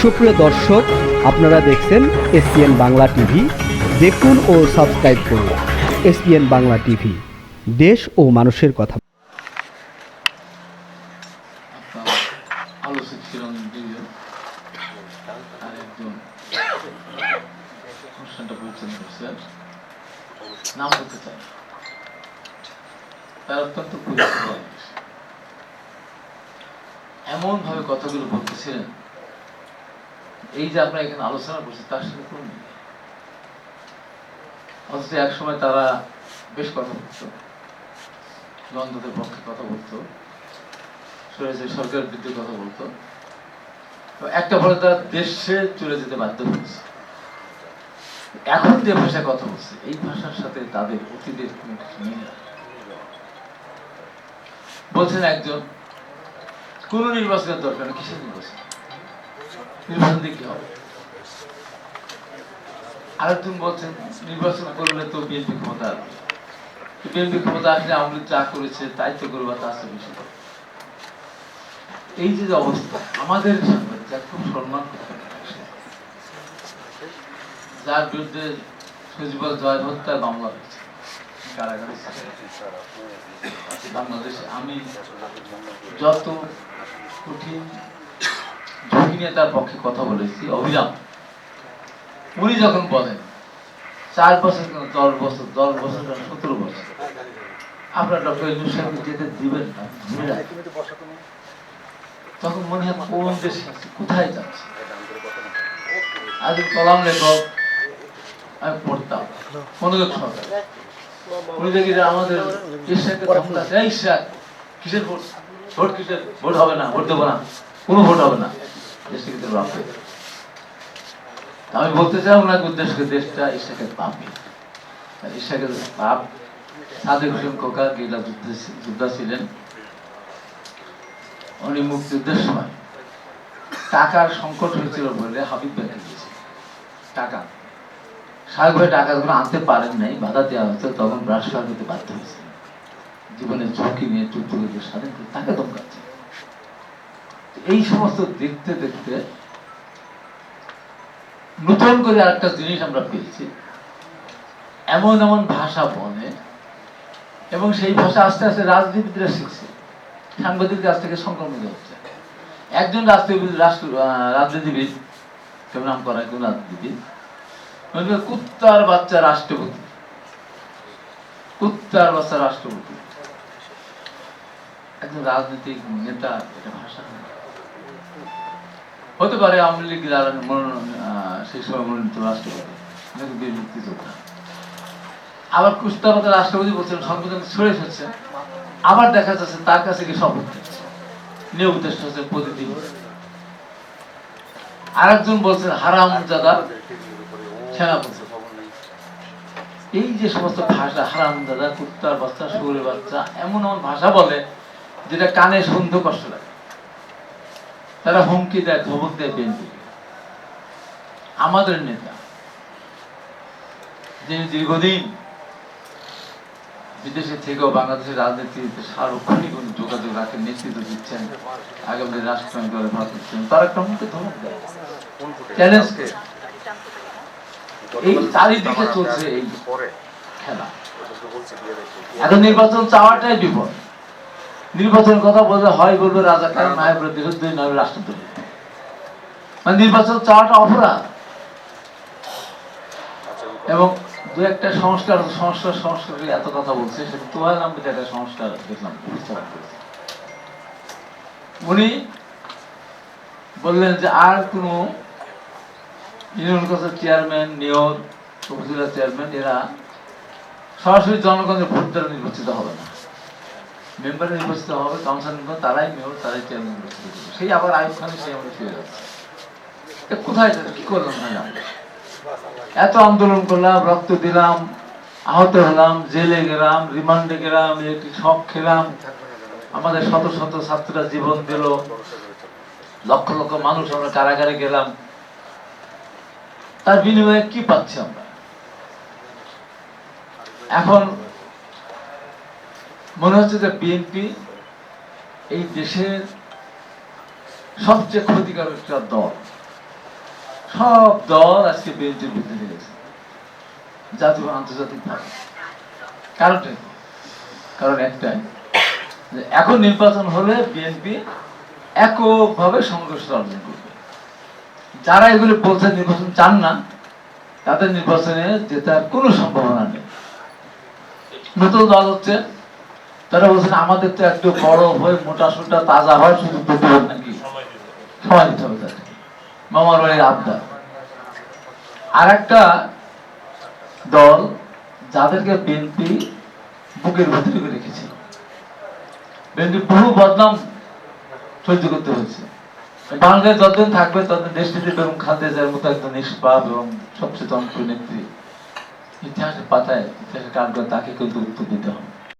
সুপ্রিয় দর্শক, আপনারা দেখছেন এসপিএন বাংলা টিভি। দেখুন ও সাবস্ক্রাইব করুন এসপিএন বাংলা টিভি। দেশ ও মানুষের কথা। এমন ভাবে কথাগুলো বলতেছিলেন এই যে আমরা এখানে আলোচনা করছি, তার সাথে কোনো অথচ এক সময় তারা বেশ কথা বলতো দ্বন্দ্বদের পক্ষে কথা বলতো সরকারের বিরুদ্ধে কথা বলতো। একটা ফলে তারা দেশে চলে যেতে বাধ্য হয়েছে। এখন যে ভাষায় কথা বলছে, এই ভাষার সাথে তাদের অতীতের কোনো নেই। বলছেন একজন, কোন নির্বাচনের দরকার কিসের নির্বাচন? নির্বাচন দিয়ে হবে। আরেকজন বলছেন, নির্বাচন করলে তো বিএনপি ক্ষমতা আসবে। বিএনপি ক্ষমতা আসলে আওয়ামী যা করেছে, তাই তো করব তার বেশি এই যে যে অবস্থা, আমাদের যার খুব সম্মান যার বিরুদ্ধে সজিবল জয় হত্যার মামলা হয়েছে। বাংলাদেশে আমি যত কঠিন নিয়ে তার পক্ষে কথা বলেছি অবিরাম উনি যখন বলেন, চার বছর কেন দশ বছর দশ বছর কেন সতেরো বছর, আপনার ডক্টর যেতে দিবেন না তখন মনে হয় কোন দেশে আছে, কোথায় যাচ্ছে? আজ কলাম লেখক, আমি পড়তাম, মনোযোগ উনি দেখি যে আমাদের কিসের ভোট? ভোট কিসের? ভোট হবে না, ভোট দেবো না। কোনো ভোট হবে না। তা আমি বলতে চাই ওনাকে উদ্দেশ্যে দেশটা ইশাকের পাপে ইশাকের পাপ, সাদেক হোসেন খোকা গিলা যুদ্ধে ছিলেন। উনি মুক্তিযুদ্ধের সময় টাকার সংকট হয়েছিল বলে হাবিব ব্যাংকে গিয়েছিল টাকা। সাহেব ভাই টাকাগুলো আনতে পারেন নাই, বাধা দেওয়া হতো তখন ব্রাশ করতে বাধ্য হয়েছে জীবনের ঝুঁকি নিয়ে যুদ্ধ করে স্বাধীন তাকে দমকাচ্ছে এই সমস্ত দেখতে দেখতে নতুন করে আরেকটা জিনিস আমরা পেয়েছি। এমন এমন ভাষা বলে, এবং সেই ভাষা আস্তে আস্তে রাজনীতিবিদরা শিখছে সাংবাদিক কাছ থেকে সংক্রমিত হচ্ছে। একজন রাষ্ট্রবিদ রাষ্ট্র রাজনীতিবিদ কেমন নাম করা একজন রাজনীতিবিদ কুত্তার বাচ্চা রাষ্ট্রপতি। কুত্তার বাচ্চা রাষ্ট্রপতি। একজন রাজনৈতিক নেতা, এটা ভাষা হতে পারে আওয়ামী লীগ রাষ্ট্রপতি আবার কুস্তাবাদ রাষ্ট্রপতি বলছেন, সংবিধান ছড়ে আবার দেখা যাচ্ছে তার কাছে কি শপথ নিচ্ছে নিয়ে উদ্দেশ্য হচ্ছে আরেকজন বলছেন, হারাম জাদা সেনাপতি এই যে সমস্ত ভাষা, হারাম দাদা কুত্তার বাচ্চা, শুয়োরের বাচ্চা, এমন এমন ভাষা বলে, যেটা কানে শুনতে কষ্ট লাগে। তারা হুমকি দেয়, ধমক দেয় বিএনপি আমাদের নেতা, যিনি দীর্ঘদিন বিদেশে থেকেও বাংলাদেশের রাজনীতিতে সার্বক্ষণিক যোগাযোগ রাখেন নেতৃত্ব দিচ্ছেন আগামী দলে ভাগ দিচ্ছেন তারা একটা মুখে ধমক দেয় চ্যালেঞ্জ করে এই চারিদিকে চলছে এই খেলা। এখন নির্বাচন চাওয়াটাই বিপদ। নির্বাচনের কথা বললে হয় বলবে রাজাকার বলবে বিরুদ্ধে নয় রাষ্ট্রদ্রোহী। মানে নির্বাচন চাওয়াটা অপরাধ। এবং দু একটা সংস্কার সংস্কার সংস্কার এত কথা বলছে, সেটা তোমার নামে একটা সংস্কার দেখলাম উনি বললেন যে আর কোনো union council chairman mayor upazila chairman এরা সরাসরি জনগণের ভোট দ্বারা নির্বাচিত হবে না। মেম্বার নির্বাচিত হবে কাউন্সিল মেম্বার তারাই মেয়র তারাই চেয়ারম্যান নির্বাচিত সেই আবার আয়ুব খানে সেই আমরা ফিরে যাচ্ছে কোথায় কি করলাম না এত আন্দোলন করলাম, রক্ত দিলাম, আহত হলাম, জেলে গেলাম, রিমান্ডে গেলাম ইলেকট্রিক শক খেলাম। আমাদের শত শত ছাত্ররা জীবন দিল। লক্ষ লক্ষ মানুষ আমরা কারাগারে গেলাম। তার বিনিময়ে কি পাচ্ছি আমরা? এখন মনে হচ্ছে যে বিএনপি এই দেশের সবচেয়ে ক্ষতিকারক একটা দল। সব দল আজকে বিএনপির ভিতরে গেছে জাতীয় আন্তর্জাতিক কারণটা কারণ একটাই, যে এখন নির্বাচন হলে বিএনপি এককভাবে সংঘর্ষ অর্জন করবে। যারা এগুলো বলছে নির্বাচন চান না, তাদের নির্বাচনে জেতার কোনো সম্ভাবনা নেই। নতুন দল হচ্ছে, তারা বলছেন আমাদের তো একটু বড় হয়ে মোটা সোটা তাজা হয় শুধু নাকি? সময় দিতে হবে তাদের। মামার বাড়ির আবদার। আর একটা দল যাদেরকে বিএনপি বুকের ভেতরে করে রেখেছে। বিএনপি বহু বদনাম সহ্য করতে হয়েছে। বাংলাদেশ যতদিন থাকবে ততদিন দেশটিতে বেগম খালেদার মতো একজন নিষ্পাপ এবং সবচেয়ে জনপ্রিয় নেত্রী ইতিহাসের পাতায় ইতিহাসের কারণ তাকে কিন্তু উত্তর দিতে হবে।